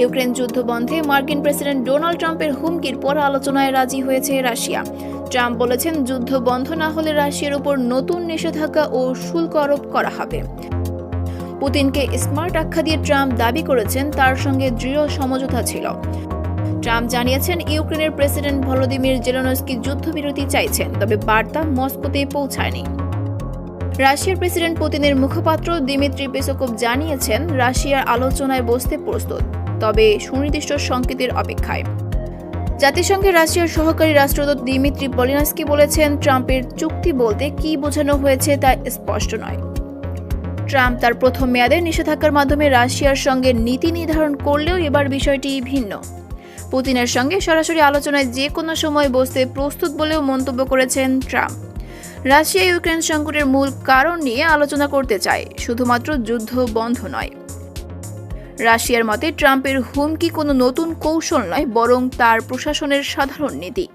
Ukraine যুদ্ধ বন্ধে মার্কিন প্রেসিডেন্ট ডোনাল্ড ট্রাম্পের হুমকির পর আলোচনায় রাজি হয়েছে রাশিয়া। ট্রাম্প বলেছেন যুদ্ধ বন্ধ না হলে রাশিয়ার উপর নতুন নিষেধাজ্ঞা ও শুল্ক আরোপ করা হবে। পুতিনকে স্মার্ট আখ্যা দিয়ে ট্রাম্প দাবি করেছেন, তার সঙ্গে দৃঢ় সমঝোতা ছিল। ট্রাম্প জানিয়েছেন, ইউক্রেনের প্রেসিডেন্ট ভলোদিমির জেলনস্কি যুদ্ধবিরতি চাইছেন, তবে বার্তা মস্কোতে পৌঁছায়নি। রাশিয়ার প্রেসিডেন্ট পুতিনের মুখপাত্র দিমিত্রি পেসকোভ জানিয়েছেন, রাশিয়ার আলোচনায় বসতে প্রস্তুত। তবে সুনির্দিষ্ট সংকেতের অপেক্ষায়। জাতিসংঘের রাশিয়ার সহকারী রাষ্ট্রদূত দিমিত্রি পলিনাস্কি বলেছেন, ট্রাম্পের চুক্তি বলতে কী বোঝানো হয়েছে তা স্পষ্ট নয়। ট্রাম্প তার প্রথম মেয়াদের নিষেধাজ্ঞার মাধ্যমে রাশিয়ার সঙ্গে নীতি নির্ধারণ করলেও এবার বিষয়টি ভিন্ন। পুতিনের সঙ্গে সরাসরি আলোচনায় যে কোনো সময় বসতে প্রস্তুত বলেও মন্তব্য করেছেন ট্রাম্প। রাশিয়া ইউক্রেন সংকটের মূল কারণ নিয়ে আলোচনা করতে চায়, শুধুমাত্র যুদ্ধ বন্ধ নয়। রাশিয়ার মতে ট্রাম্পের হুমকি কোনো নতুন কৌশল নয় বরং তার প্রশাসনের সাধারণ নীতি।